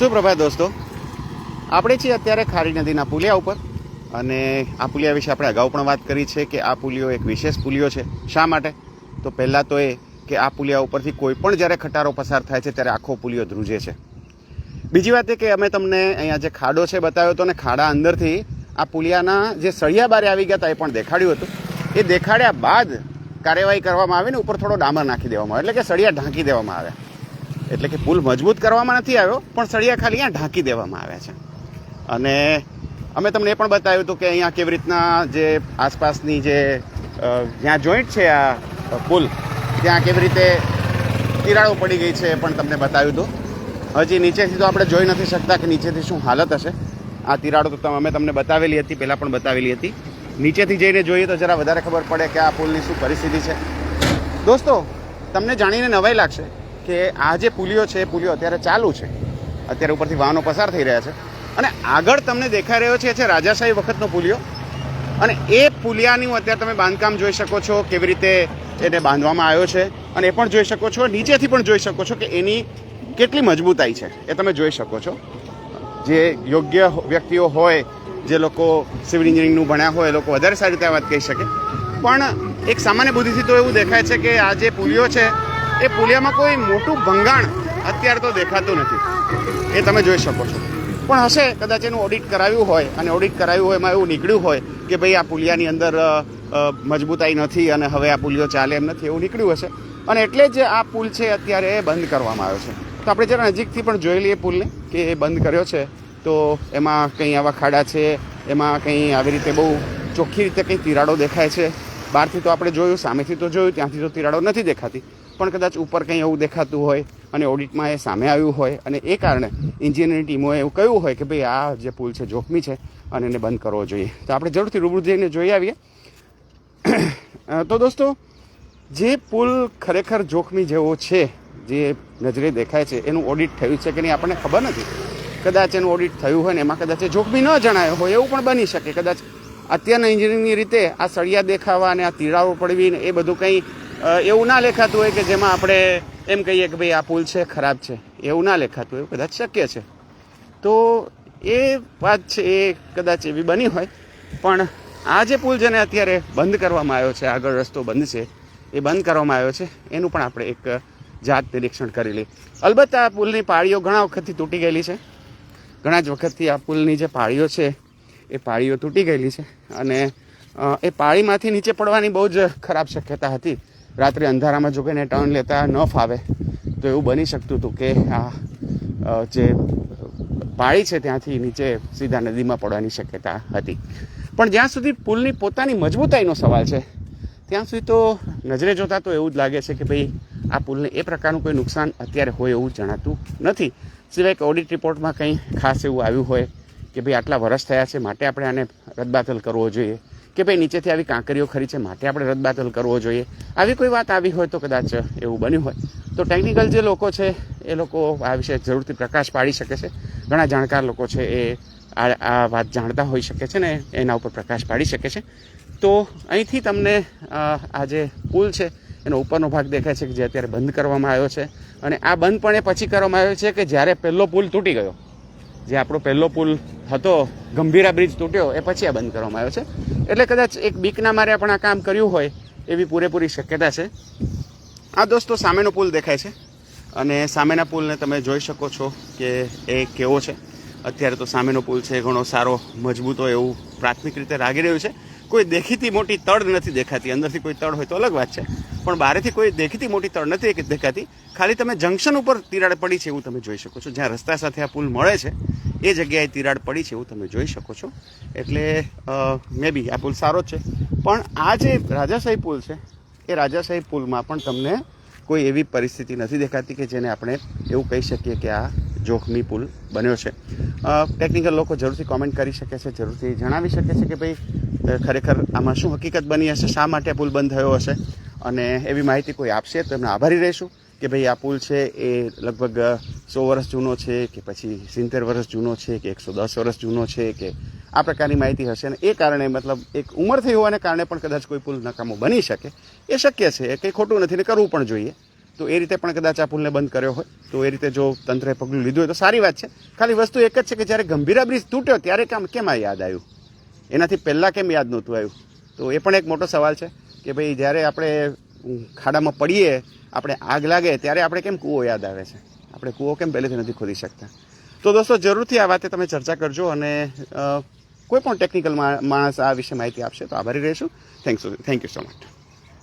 સુપ્રભાત દોસ્તો? આપણે છીએ અત્યારે ખારી નદીના પુલિયા ઉપર અને આ પુલિયા વિશે આપણે અગાઉ પણ વાત કરી છે કે આ પુલિયો એક વિશેષ પુલિયો છે. શા માટે? તો પહેલાં તો એ કે આ પુલિયા ઉપરથી કોઈ પણ જ્યારે ખટારો પસાર થાય છે ત્યારે આખો પુલિયો ધ્રુજે છે. બીજી વાત એ કે અમે તમને અહીંયા જે ખાડો છે બતાવ્યો હતો ને ખાડા અંદરથી આ પુલિયાના જે સળિયા બારે આવી ગયા હતા એ પણ દેખાડ્યું હતું. એ દેખાડ્યા બાદ કાર્યવાહી કરવામાં આવી ને ઉપર થોડો ડામર નાખી દેવામાં આવે એટલે કે સળિયા ઢાંકી દેવામાં આવ્યા. એટલે કે પુલ મજબૂત કરવામાં નથી આવ્યો, પણ સળિયા ખાલી અહીંયા ઢાંકી દેવામાં આવ્યા છે. અને અમે તમને એ પણ બતાવ્યું હતું કે અહીંયા કેવી રીતના જે આસપાસની જે જ્યાં જોઈન્ટ છે આ પુલ, ત્યાં કેવી રીતે તિરાડો પડી ગઈ છે એ પણ તમને બતાવ્યું હતું. હજી નીચેથી તો આપણે જોઈ નથી શકતા કે નીચેથી શું હાલત હશે. આ તિરાડો તો અમે તમને બતાવેલી હતી, પહેલાં પણ બતાવેલી હતી. નીચેથી જઈને જોઈએ તો જરા વધારે ખબર પડે કે આ પુલની શું પરિસ્થિતિ છે. દોસ્તો, તમને જાણીને નવાઈ લાગશે કે આ જે પુલિયો છે, એ પુલિયો અત્યારે ચાલુ છે. અત્યારે ઉપરથી વાહનો પસાર થઈ રહ્યા છે. અને આગળ તમને દેખાઈ રહ્યો છે એ છે રાજાશાહી વખતનો પુલિયો. અને એ પુલિયાનું અત્યારે તમે બાંધકામ જોઈ શકો છો, કેવી રીતે એને બાંધવામાં આવ્યો છે. અને એ પણ જોઈ શકો છો, નીચેથી પણ જોઈ શકો છો કે એની કેટલી મજબૂતાઈ છે. એ તમે જોઈ શકો છો. જે યોગ્ય વ્યક્તિઓ હોય, જે લોકો સિવિલ એન્જિનિયરિંગનું ભણ્યા હોય, એ લોકો વધારે સારી રીતે વાત કહી શકે. પણ એક સામાન્ય બુદ્ધિથી તો એવું દેખાય છે કે આ જે પુલિયો છે એ પુલિયામાં કોઈ મોટું ભંગાણ અત્યારે તો દેખાતું નથી. એ તમે જોઈ શકો છો. પણ હશે, કદાચ એનું ઓડિટ કરાવ્યું હોય, અને ઓડિટ કરાવ્યું હોય એમાં એવું નીકળ્યું હોય કે ભાઈ આ પુલિયાની અંદર મજબૂતાઈ નથી અને હવે આ પુલિયો ચાલે એમ નથી, એવું નીકળ્યું હશે. અને એટલે જ આ પુલ છે અત્યારે એ બંધ કરવામાં આવ્યો છે. તો આપણે જરા નજીકથી પણ જોઈ લઈએ પુલને, કે એ બંધ કર્યો છે. તો એમાં કંઈ આવા ખાડા છે, એમાં કંઈ આવી રીતે બહુ ચોખ્ખી રીતે કંઈ તિરાડો દેખાય છે. બહારથી તો આપણે જોયું, સામેથી તો જોયું, ત્યાંથી તો તિરાડો નથી દેખાતી. પણ કદાચ ઉપર કંઈ એવું દેખાતું હોય અને ઓડિટમાં એ સામે આવ્યું હોય અને એ કારણે એન્જિનિયરિંગ ટીમોએ એવું કહ્યું હોય કે ભાઈ આ જે પુલ છે જોખમી છે અને એને બંધ કરવો જોઈએ. તો આપણે જરૂરથી રૂબરૂ જઈને જોઈ આવીએ. તો દોસ્તો, જે પુલ ખરેખર જોખમી જેવો છે, જે નજરે દેખાય છે, એનું ઓડિટ થયું છે કે નહીં આપણને ખબર નથી. કદાચ એનું ઓડિટ થયું હોય ને એમાં કદાચ એ જોખમી ન જણાયો હોય એવું પણ બની શકે. કદાચ અત્યારના એન્જિનિયરિંગની રીતે આ સળિયા દેખાવા અને આ તીરાઓ પડવી ને એ બધું કંઈ એવું ના લેખાતું હોય કે જેમાં આપણે એમ કહીએ કે ભાઈ આ પુલ છે, ખરાબ છે. એવું ના લેખાતું એવું કદાચ શક્ય છે. તો એ વાત છે, એ કદાચ એવી બની હોય. પણ આ જે પુલ જેને અત્યારે બંધ કરવામાં આવ્યો છે, આગળ રસ્તો બંધ છે, એ બંધ કરવામાં આવ્યો છે, એનું પણ આપણે એક જાત નિરીક્ષણ કરી લઈએ. અલબત્ત આ પુલની પાળીઓ ઘણા વખતથી તૂટી ગયેલી છે. ઘણા જ વખતથી આ પુલની જે પાળીઓ છે, એ પાળીઓ તૂટી ગયેલી છે. અને એ પાળીમાંથી નીચે પડવાની બહુ જ ખરાબ શક્યતા હતી. રાત્રે અંધારામાં જો કોઈને ટર્ન લેતા ન ફાવે, તો એવું બની શકતું હતું કે આ જે પાળી છે ત્યાંથી નીચે સીધા નદીમાં પડવાની શક્યતા હતી. પણ જ્યાં સુધી પુલની પોતાની મજબૂતાઈનો સવાલ છે, ત્યાં સુધી તો નજરે જોતા તો એવું જ લાગે છે કે ભાઈ આ પુલને એ પ્રકારનું કોઈ નુકસાન અત્યારે હોય એવું જણાતું નથી. સિવાય કે ઓડિટ રિપોર્ટમાં કંઈ ખાસ એવું આવ્યું હોય કે ભાઈ આટલા વરસ થયા છે, માટે આપણે આને રદબાતલ કરવો જોઈએ. કે ભાઈ નીચેથી આવી કાંકરીઓ ખરી છે માટે આપણે રદબાતલ કરવો જોઈએ. આવી કોઈ વાત આવી હોય તો કદાચ એવું બન્યું હોય. તો ટેકનિકલ જે લોકો છે, એ લોકો આ વિશે જરૂરથી પ્રકાશ પાડી શકે છે. ઘણા જાણકાર લોકો છે એ આ આ વાત જાણતા હોઈ શકે છે ને એના ઉપર પ્રકાશ પાડી શકે છે. તો અહીંથી તમને આ જે પુલ છે, એનો ઉપરનો ભાગ દેખાય છે કે જે અત્યારે બંધ કરવામાં આવ્યો છે. અને આ બંધ પણ એ પછી કરવામાં આવ્યો છે કે જ્યારે પહેલો પુલ તૂટી ગયો. જે આપણો પહેલો પુલ હતો, ગંભીરા બ્રિજ તૂટ્યો, એ પછી આ બંધ કરવામાં આવ્યો છે. એટલે કદાચ એક બીકના મારે પણ આ કામ કર્યું હોય, એવી પૂરેપૂરી શક્યતા છે. આ દોસ્તો સામેનો પુલ દેખાય છે. અને સામેના પુલને તમે જોઈ શકો છો કે એ કેવો છે. અત્યારે તો સામેનો પુલ છે, ઘણો સારો, મજબૂતો એવું પ્રાથમિક રીતે લાગી રહ્યું છે. કોઈ દેખીતી મોટી તડ નથી દેખાતી. અંદરથી કોઈ તડ હોય તો અલગ વાત છે. પણ બહારેથી કોઈ દેખીતી મોટી તળ નથી દેખાતી. ખાલી તમે જંકશન ઉપર તિરાડ પડી છે એવું તમે જોઈ શકો છો. જ્યાં રસ્તા સાથે આ પુલ મળે છે, એ જગ્યાએ તિરાડ પડી છે એવું તમે જોઈ શકો છો. એટલે મે બી આ પુલ સારો છે. પણ આ જે રાજાશાહી પુલ છે, એ રાજાશાહી પુલમાં પણ તમને કોઈ એવી પરિસ્થિતિ નથી દેખાતી કે જેને આપણે એવું કહી શકીએ કે આ જોખમી પુલ બન્યો છે. ટેકનિકલ લોકો જરૂરથી કોમેન્ટ કરી શકે છે, જરૂરથી જણાવી શકે છે કે ભાઈ ખરેખર આમાં શું હકીકત બની હશે, શા માટે પુલ બંધ થયો હશે? અને એવી માહિતી કોઈ આપશે તો એમને આભારી રહીશું કે ભાઈ આ પુલ છે એ લગભગ સો વર્ષ જૂનો છે કે પછી સિત્તેર વર્ષ જૂનો છે કે એકસો દસ વર્ષ જૂનો છે કે આ પ્રકારની માહિતી હશે અને એ કારણે મતલબ એક ઉંમર થઈ હોવાને કારણે પણ કદાચ કોઈ પુલ નકામો બની શકે. એ શક્ય છે, એ કંઈ ખોટું નથી ને કરવું પણ જોઈએ. તો એ રીતે પણ કદાચ આ પુલને બંધ કર્યો હોય, તો એ રીતે જો તંત્રએ પગલું લીધું હોય તો સારી વાત છે. ખાલી વસ્તુ એક જ છે કે જ્યારે ગંભીરા બ્રિજ તૂટ્યો ત્યારે કામ કેમ આ યાદ આવ્યું? એનાથી પહેલાં કેમ યાદ નહોતું આવ્યું? તો એ પણ એક મોટો સવાલ છે. કે ભાઈ જ્યારે આપણે ખાડામાં પડીએ, આપણે આગ લાગે, ત્યારે આપણે કેમ કૂવો યાદ આવે છે? આપણે કૂવો કેમ પહેલેથી નથી ખોદી શકતા? તો દોસ્તો, જરૂરથી આ વાતે તમે ચર્ચા કરજો અને કોઈ પણ ટેકનિકલ માણસ આ વિશે માહિતી આપશે તો આભારી રહીશું. Thank you thank you so much